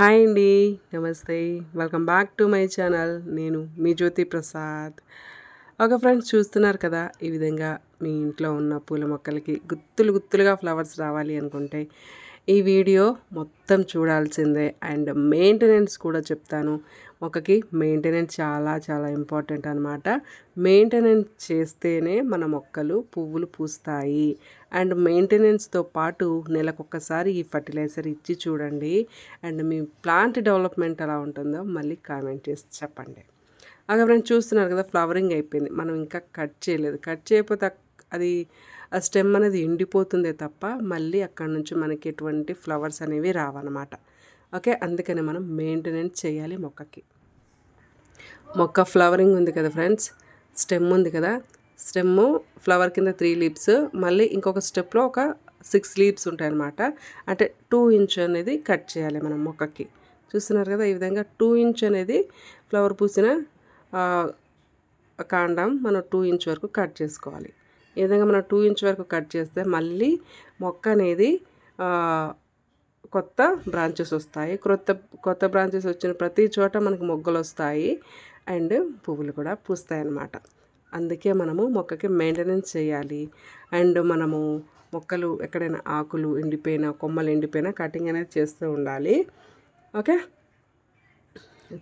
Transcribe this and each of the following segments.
Hi అండి నమస్తే. Welcome back to my channel. నేను మీ జ్యోతి ప్రసాద్. ఒక ఫ్రెండ్స్ చూస్తున్నారు కదా ఈ విధంగా మీ ఇంట్లో ఉన్న పూల మొక్కలకి గుత్తులు గుత్తులుగా ఫ్లవర్స్ రావాలి అనుకుంటే ఈ వీడియో మొత్తం చూడాల్సిందే. అండ్ మెయింటెనెన్స్ కూడా చెప్తాను. మొక్కకి మెయింటెనెన్స్ చాలా చాలా ఇంపార్టెంట్ అనమాట మెయింటెనెన్స్ చేస్తేనే మన మొక్కలు పువ్వులు పూస్తాయి. అండ్ మెయింటెనెన్స్తో పాటు నెలకొకసారి ఈ ఫర్టిలైజర్ ఇచ్చి చూడండి. అండ్ మీ ప్లాంట్ డెవలప్మెంట్ ఎలా ఉంటుందో మళ్ళీ కామెంట్ చేసి చెప్పండి. అక్కడ ఫ్రెండ్స్ చూస్తున్నారు కదా ఫ్లవరింగ్ అయిపోయింది. మనం ఇంకా కట్ చేయలేదు. కట్ చేయకపోతే అది ఆ స్టెమ్ అనేది ఎండిపోతుందే తప్ప మళ్ళీ అక్కడ నుంచి మనకి ఎటువంటి ఫ్లవర్స్ అనేవి రావన్నమాట. ఓకే అందుకని మనం మెయింటెనెన్స్ చేయాలి మొక్కకి. మొక్క ఫ్లవరింగ్ ఉంది కదా ఫ్రెండ్స్ స్టెమ్ ఉంది కదా. స్టెమ్ ఫ్లవర్ కింద త్రీ లీప్స్ మళ్ళీ ఇంకొక స్టెప్లో ఒక సిక్స్ లీప్స్ ఉంటాయి అన్నమాట అంటే టూ ఇంచ్ అనేది కట్ చేయాలి మనం మొక్కకి. చూస్తున్నారు కదా ఈ విధంగా టూ ఇంచ్ అనేది ఫ్లవర్ పూసిన కాండం మనం టూ ఇంచ్ వరకు కట్ చేసుకోవాలి. ఈ విధంగా మనం టూ ఇంచ్ వరకు కట్ చేస్తే మళ్ళీ మొక్క అనేది కొత్త బ్రాంచెస్ వస్తాయి. కొత్త కొత్త బ్రాంచెస్ వచ్చిన ప్రతి చోట మనకు మొగ్గలు వస్తాయి. అండ్ పువ్వులు కూడా పూస్తాయి అన్నమాట. అందుకే మనము మొక్కకి మెయింటెనెన్స్ చేయాలి. అండ్ మనము మొక్కలు ఎక్కడైనా ఆకులు ఎండిపోయినా కొమ్మలు ఎండిపోయినా కటింగ్ అనేది చేస్తూ ఉండాలి. ఓకే?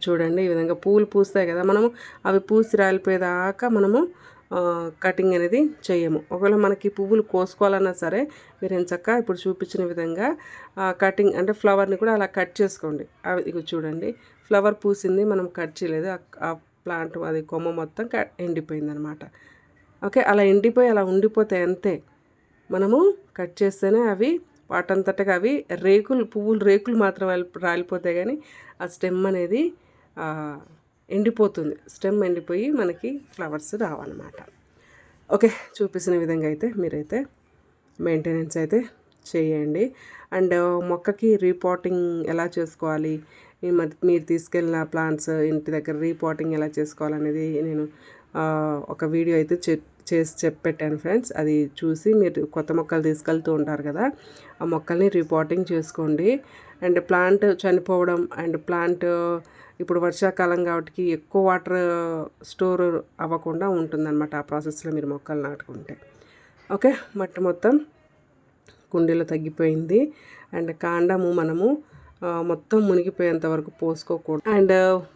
చూడండి ఈ విధంగా పూలు పూస్తాయి కదా. మనము అవి పూసి రాలిపోయేదాకా మనము కటింగ్ అనేది చేయము. ఒకవేళ మనకి పువ్వులు కోసుకోవాలన్నా సరే మీరు ఎంచక్క ఇప్పుడు చూపించిన విధంగా కటింగ్ అంటే ఫ్లవర్ని కూడా అలా కట్ చేసుకోండి. అవి ఇక చూడండి. ఫ్లవర్ పూసింది మనం కట్ చేయలేదు. ఆ ప్లాంట్ అది కొమ్మ మొత్తం ఎండిపోయింది అనమాట ఓకే అలా ఎండిపోయి అలా ఉండిపోతే అంతే. మనము కట్ చేస్తేనే అవి వాటంతటగా అవి రేకులు పువ్వులు రేకులు మాత్రం రాలిపోతాయి కానీ ఆ స్టెమ్ అనేది ఎండిపోతుంది. స్టెమ్ ఎండిపోయి మనకి ఫ్లవర్స్ రావన్నమాట. ఓకే చూపించిన విధంగా అయితే మీరైతే మెయింటెనెన్స్ అయితే చేయండి. అండ్ మొక్కకి రీపాటింగ్ ఎలా చేసుకోవాలి? మీరు తీసుకెళ్ళిన ప్లాంట్స్ ఇంటి దగ్గర రీపాటింగ్ ఎలా చేసుకోవాలనేది నేను ఒక వీడియో అయితే చేసి చెప్పెట్టాను ఫ్రెండ్స్. అది చూసి మీరు కొత్త మొక్కలు తీసుకెళ్తూ ఉంటారు కదా ఆ మొక్కల్ని రిపోర్టింగ్ చేసుకోండి. అండ్ ప్లాంట్ చనిపోవడం అండ్ ప్లాంట్ ఇప్పుడు వర్షాకాలం కాబట్టి ఎక్కువ వాటర్ స్టోర్ అవ్వకుండా ఉంటుందన్నమాట ఆ ప్రాసెస్లో మీరు మొక్కలు నాటుకుంటే. ఓకే మట్టి మొత్తం కుండీలో తగ్గిపోయింది. అండ్ కాండము మనము మొత్తం మునిగిపోయేంత వరకు పోసుకోకూడదు. అండ్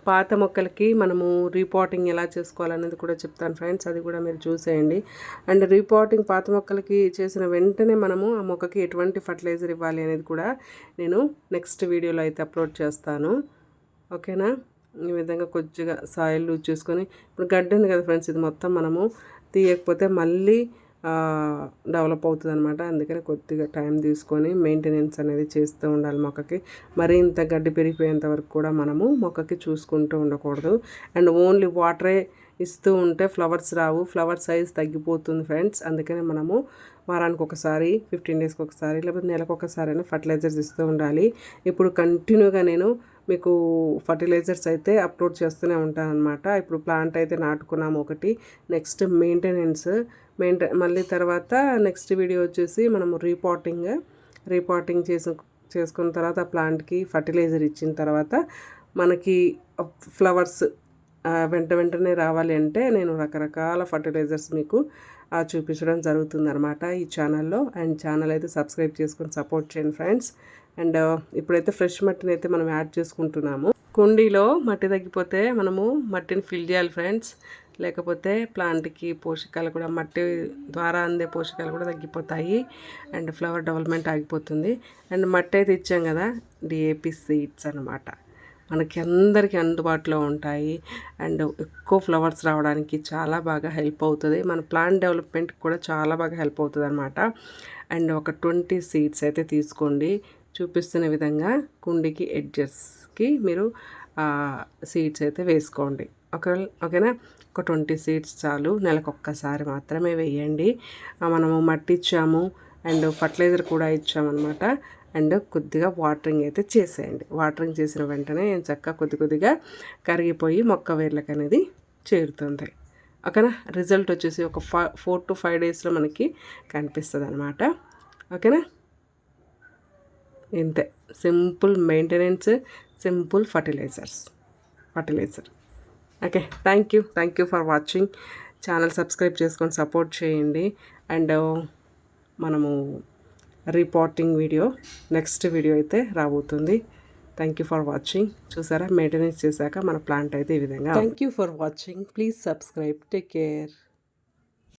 పాత మొక్కలకి మనము రీపాటింగ్ ఎలా చేసుకోవాలనేది కూడా చెప్తాను ఫ్రెండ్స్. అది కూడా మీరు చూసేయండి. అండ్ రీపాటింగ్ పాత మొక్కలకి చేసిన వెంటనే మనము ఆ మొక్కకి ఎటువంటి ఫర్టిలైజర్ ఇవ్వాలి అనేది కూడా నేను నెక్స్ట్ వీడియోలో అయితే అప్లోడ్ చేస్తాను. ఓకేనా? ఈ విధంగా కొద్దిగా సాయిల్ లూజ్ చేసుకొని ఇప్పుడు గడ్డి ఉంది కదా ఫ్రెండ్స్ ఇది మొత్తం మనము తీయకపోతే మళ్ళీ డెవలప్ అవుతుంది అనమాట అందుకని కొద్దిగా టైం తీసుకొని మెయింటెనెన్స్ అనేది చేస్తూ ఉండాలి మొక్కకి. మరీ ఇంత గడ్డి పెరిగిపోయేంత వరకు కూడా మనము మొక్కకి చూసుకుంటూ ఉండకూడదు. అండ్ ఓన్లీ వాటరే ఇస్తూ ఉంటే ఫ్లవర్స్ రావు. ఫ్లవర్ సైజ్ తగ్గిపోతుంది ఫ్రెండ్స్. అందుకనే మనము వారానికి ఒకసారి ఫిఫ్టీన్ డేస్కి ఒకసారి లేకపోతే నెలకు ఒకసారి అయినా ఫర్టిలైజర్స్ ఇస్తూ ఉండాలి. ఇప్పుడు కంటిన్యూగా నేను మీకు ఫర్టిలైజర్స్ అయితే అప్లోడ్ చేస్తూనే ఉంటాను ఇప్పుడు ప్లాంట్ అయితే నాటుకున్నాము ఒకటి. నెక్స్ట్ మెయింటెనెన్స్ మెయింటెన్ మళ్ళీ తర్వాత నెక్స్ట్ వీడియో వచ్చేసి మనము రీపాటింగ్ రీపాటింగ్ చేసు చేసుకున్న తర్వాత ప్లాంట్కి ఫర్టిలైజర్ ఇచ్చిన తర్వాత మనకి ఫ్లవర్స్ వెంట వెంటనే రావాలి అంటే నేను రకరకాల ఫర్టిలైజర్స్ మీకు చూపించడం జరుగుతుంది అనమాట ఈ ఛానల్లో. అండ్ ఛానల్ అయితే సబ్స్క్రైబ్ చేసుకొని సపోర్ట్ చేయండి ఫ్రెండ్స్. అండ్ ఇప్పుడైతే ఫ్రెష్ మట్టిని అయితే మనం యాడ్ చేసుకుంటున్నాము. కుండీలో మట్టి తగ్గిపోతే మనము మట్టిని ఫిల్ చేయాలి ఫ్రెండ్స్. లేకపోతే ప్లాంట్కి పోషకాలు కూడా మట్టి ద్వారా అందే పోషకాలు కూడా తగ్గిపోతాయి. అండ్ ఫ్లవర్ డెవలప్మెంట్ ఆగిపోతుంది. అండ్ మట్టి అయితే ఇచ్చాం కదా డిఏపి సీడ్స్ అనమాట మనకి అందరికీ అందుబాటులో ఉంటాయి. అండ్ ఎక్కువ ఫ్లవర్స్ రావడానికి చాలా బాగా హెల్ప్ అవుతుంది. మన ప్లాంట్ డెవలప్మెంట్కి కూడా చాలా బాగా హెల్ప్ అవుతుంది అనమాట అండ్ ఒక ట్వంటీ సీడ్స్ అయితే తీసుకోండి. చూపిస్తున్న విధంగా కుండికి ఎడ్జెస్కి మీరు సీడ్స్ అయితే వేసుకోండి. ఒక ఓకేనా? ఒక ట్వంటీ సీడ్స్ చాలు. నెలకు ఒక్కసారి మాత్రమే వేయండి. మనము మట్టి ఇచ్చాము. అండ్ ఫర్టిలైజర్ కూడా ఇచ్చామన్నమాట. అండ్ కొద్దిగా వాటరింగ్ అయితే చేసేయండి. వాటరింగ్ చేసిన వెంటనే చక్కగా కొద్ది కొద్దిగా కరిగిపోయి మొక్క వేర్లకు అనేది చేరుతుంది. ఓకేనా? రిజల్ట్ వచ్చేసి ఒక ఫోర్ టు ఫైవ్ డేస్లో మనకి కనిపిస్తుంది అనమాట ఓకేనా? ఇంతే. Simple maintenance simple fertilisers. Fertiliser. Okay. Thank you. Thank you for watching. Channel subscribe చేసుకొని సపోర్ట్ చేయండి. అండ్ మనము రిపోర్టింగ్ వీడియో నెక్స్ట్ వీడియో అయితే రాబోతుంది. థ్యాంక్ యూ ఫర్ వాచింగ్ చూసారా? మెయింటెనెన్స్ చేశాక మన ప్లాంట్ అయితే ఈ విధంగా thank you for watching please subscribe take care